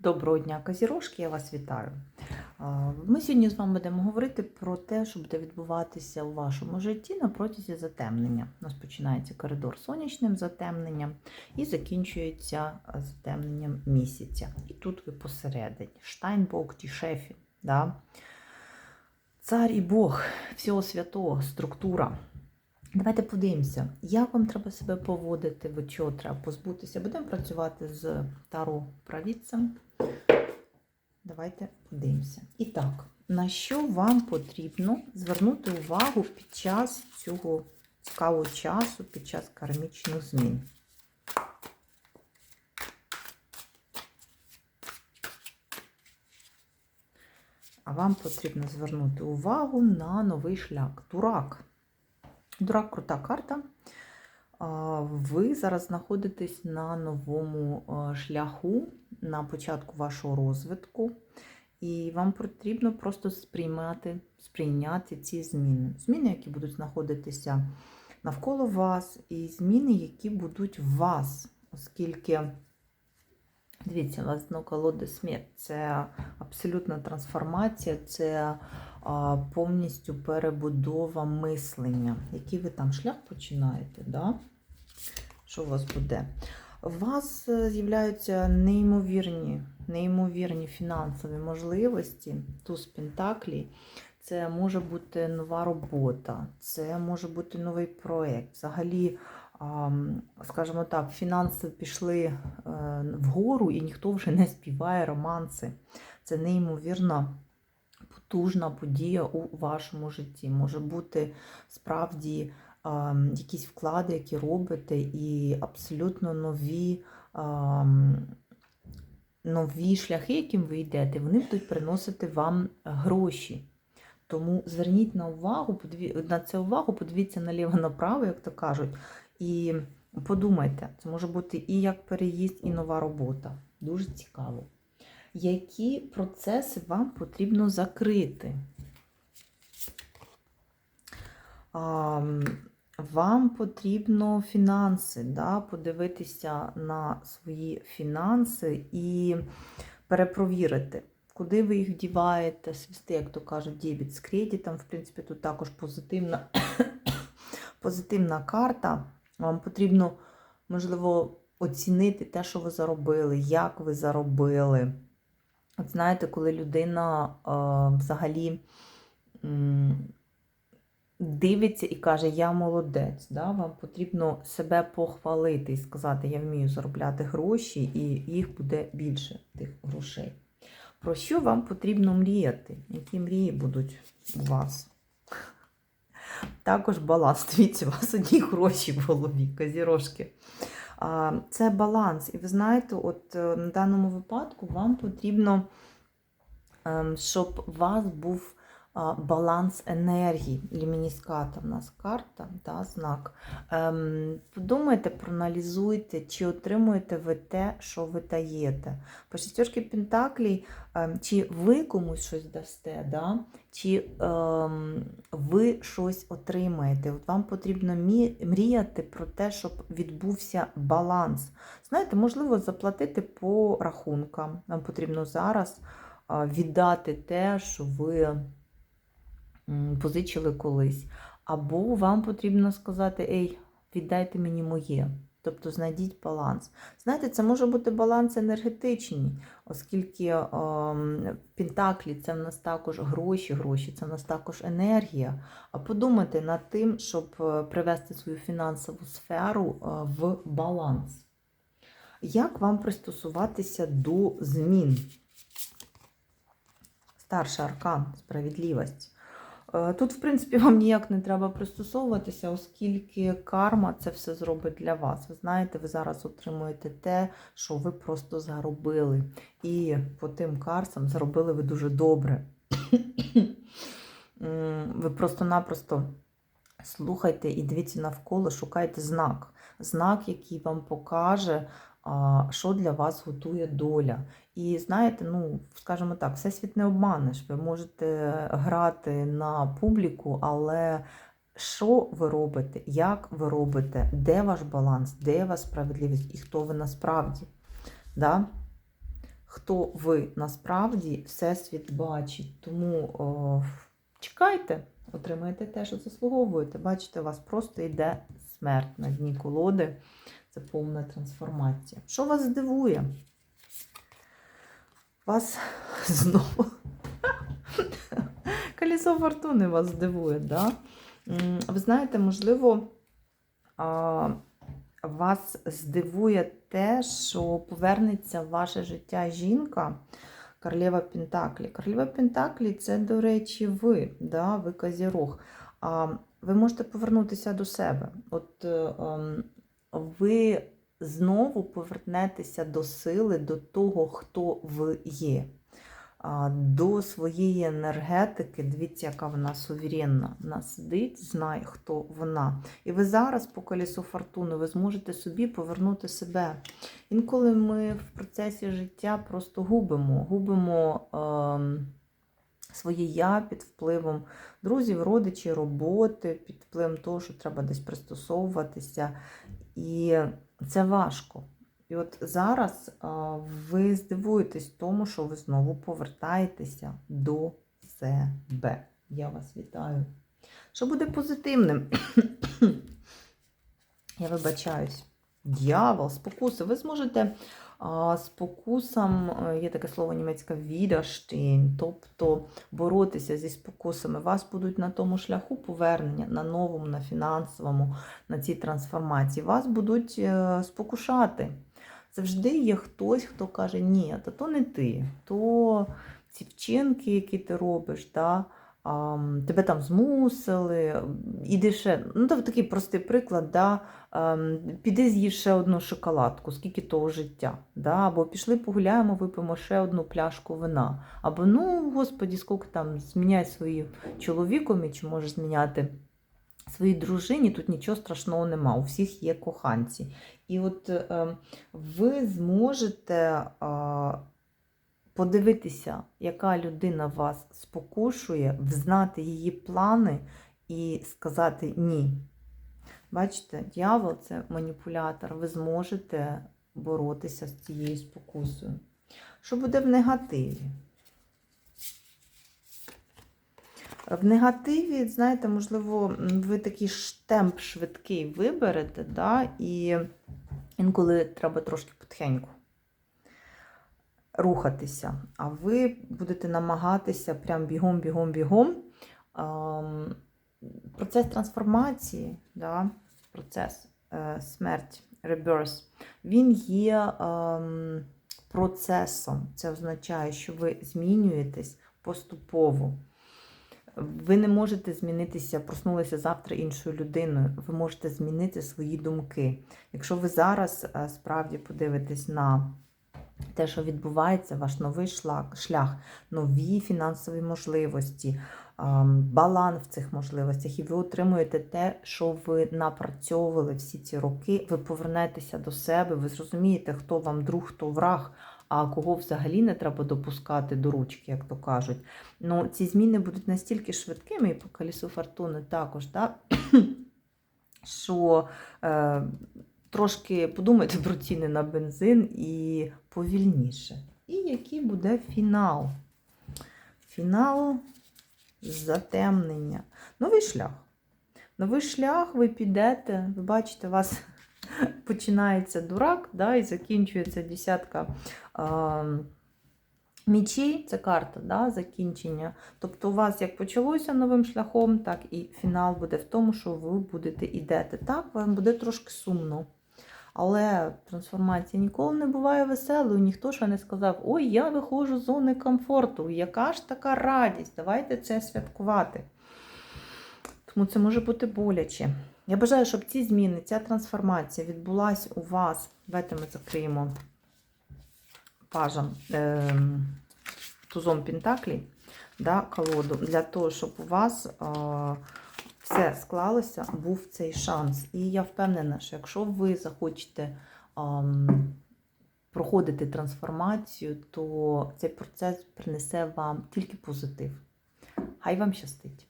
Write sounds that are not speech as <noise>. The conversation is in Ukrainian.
Доброго дня, Казірожки, я вас вітаю. Ми сьогодні з вами будемо говорити про те, що буде відбуватися у вашому житті на протязі затемнення. У нас починається коридор сонячним затемненням і закінчується затемненням місяця. І тут ви посередині. Штайнбок ті шефі. Да? Цар і Бог, всього святого, структура. Давайте подивимося, як вам треба себе поводити, від чого треба позбутися. Будемо працювати з таро провідцем. Давайте подивимося. І так, на що вам потрібно звернути увагу під час цього цікавого часу, під час кармічних змін? А вам потрібно звернути увагу на новий шлях. Дурак. Дурак крута карта. Ви зараз знаходитесь на новому шляху, на початку вашого розвитку, і вам потрібно просто сприймати, сприйняти ці зміни. Зміни, які будуть знаходитися навколо вас, і зміни, які будуть в вас, оскільки. Дивіться, у вас колоди смерть. Це абсолютна трансформація, це повністю перебудова мислення. Який ви там шлях починаєте? Да? Що у вас буде? У вас е, з'являються неймовірні, неймовірні фінансові можливості. Туз Пентаклі. Це може бути нова робота, це може бути новий проєкт. Взагалі, скажімо так, фінанси пішли е, вгору і ніхто вже не співає романси. Це неймовірна потужна подія у вашому житті. Може бути справді ам, якісь вклади, які робите, і абсолютно нові. ам, Нові шляхи, яким ви йдете, вони будуть приносити вам гроші. Тому зверніть на увагу, на це увагу, подивіться наліво-направо, як то кажуть, і подумайте, це може бути і як переїзд, і нова робота. Дуже цікаво. Які процеси вам потрібно закрити? Вам потрібно фінанси, да, подивитися на свої фінанси і перепровірити, куди ви їх вдіваєте, свісти, як то кажуть, дебіт з кредитом. В принципі, тут також позитивна, <coughs> позитивна карта. Вам потрібно, можливо, оцінити те, що ви заробили, як ви заробили. От знаєте, коли людина е, взагалі дивиться і каже, я молодець, да? вам потрібно себе похвалити і сказати, я вмію заробляти гроші, і їх буде більше тих грошей. Про що вам потрібно мріяти? Які мрії будуть у вас? Також баланс. Дивіться, у вас одні гроші в голові, казірожки. Це баланс. І ви знаєте, от е, на даному випадку вам потрібно, ем, щоб у вас був баланс енергії. Лімініската в нас карта, да, знак. Ем, Подумайте, проаналізуйте, чи отримуєте ви те, що ви даєте. По шістьорки Пентаклій, ем, чи ви комусь щось дасте, да? чи ем, ви щось отримаєте. От вам потрібно мріяти про те, щоб відбувся баланс. Знаєте, можливо, заплатити по рахункам. Нам потрібно зараз віддати те, що ви позичили колись. Або вам потрібно сказати, ей, віддайте мені моє. Тобто знайдіть баланс. Знаєте, це може бути баланс енергетичний, оскільки ем, Пентаклі це в нас також гроші, гроші, це в нас також енергія. А подумайте над тим, щоб е, привести свою фінансову сферу е, в баланс. Як вам пристосуватися до змін? Старший аркан, справедливість. Е, Тут, в принципі, вам ніяк не треба пристосовуватися, оскільки карма це все зробить для вас. Ви знаєте, ви зараз отримуєте те, що ви просто заробили. І по тим карсам заробили ви дуже добре. <coughs> Ви просто-напросто слухайте і дивіться навколо, шукайте знак. Знак, який вам покаже, що для вас готує доля. І знаєте, ну, скажімо так, всесвіт не обманеш. Ви можете грати на публіку, але що ви робите, як ви робите, де ваш баланс, де ваша справедливість і хто ви насправді? Да? хто ви насправді Всесвіт бачить. Тому о, чекайте, отримаєте те, що заслуговуєте. Бачите, у вас просто йде смерть на дні колоди. Це повна трансформація. Що вас здивує? Вас <laughs> знову колесо фортуни вас здивує, да? Ви знаєте, можливо, вас здивує те, що повернеться в ваше життя жінка, королева Пентаклі. Королева Пентаклі це, до речі, ви, да? ви Козірог. А, Ви можете повернутися до себе. От ем, ви знову повернетеся до сили, до того, хто ви є. До своєї енергетики, дивіться, яка вона суверенна. Вона сидить, знає, хто вона. І ви зараз по колісу фортуни ви зможете собі повернути себе. Інколи ми в процесі життя просто губимо, губимо ем, своє я під впливом друзів, родичів, роботи, під впливом того, що треба десь пристосовуватися. І це важко. І от зараз ви здивуєтесь тому, що ви знову повертаєтеся до себе. Я вас вітаю. Що буде позитивним? <coughs> Я вибачаюсь. Дьявол, спокуси. Ви зможете спокусам, е, є таке слово німецьке «widerstehen», тобто боротися зі спокусами. Вас будуть на тому шляху повернення, на новому, на фінансовому, на цій трансформації. Вас будуть е, спокушати. Завжди є хтось, хто каже, ні, та то не ти, то ці вчинки, які ти робиш, да, тебе там змусили, іди ще. Ну, то такий простий приклад, да, піди з'їж ще одну шоколадку, скільки того життя. Да, або пішли погуляємо, випимо ще одну пляшку вина. Або, ну, господі, скільки там зміняй своїм чоловіком, чи можеш зміняти своїй дружині, тут нічого страшного нема, у всіх є коханці. І от е, ви зможете подивитися, яка людина вас спокушує, взнати її плани і сказати ні. Бачите, дьявол це маніпулятор, ви зможете боротися з цією спокусою. Що буде в негативі? В негативі, знаєте, можливо, ви такий штемп швидкий виберете, да, і інколи треба трошки потихеньку рухатися. А ви будете намагатися прям бігом, бігом, бігом. Ем, Процес трансформації, да, процес е, смерть, rebirth, він є ем, процесом. Це означає, що ви змінюєтесь поступово. Ви не можете змінитися, проснулися завтра іншою людиною. Ви можете змінити свої думки. Якщо ви зараз е, справді подивитесь на те, що відбувається, ваш новий шлях, шлях нові фінансові можливості, баланс в цих можливостях, і ви отримуєте те, що ви напрацьовували всі ці роки, ви повернетеся до себе, ви зрозумієте, хто вам друг, хто враг а кого взагалі не треба допускати до ручки, як то кажуть. Ну, Ці зміни будуть настільки швидкими, і по колісу фортуни також, да? <clears throat> що е, трошки подумайте про ціни на бензин і повільніше. І який буде фінал? Фінал затемнення. Новий шлях. Новий шлях, ви підете, ви бачите, у вас <laughs> починається дурак, да, і закінчується десятка а, мічей, це карта да, закінчення. Тобто, у вас як почалося новим шляхом, так і фінал буде в тому, що ви будете ідете. Так, вам буде трошки сумно. Але трансформація ніколи не буває веселою. Ніхто ще не сказав, ой, я виходжу з зони комфорту. Яка ж така радість? Давайте це святкувати. Тому це може бути боляче. Я бажаю, щоб ці зміни, ця трансформація відбулася у вас. Давайте ми закриємо пажем е, тузом Пентаклі, да, колоду, для того, щоб у вас е, все склалося, був цей шанс. І я впевнена, що якщо ви захочете ем, проходити трансформацію, то цей процес принесе вам тільки позитив. Хай вам щастить!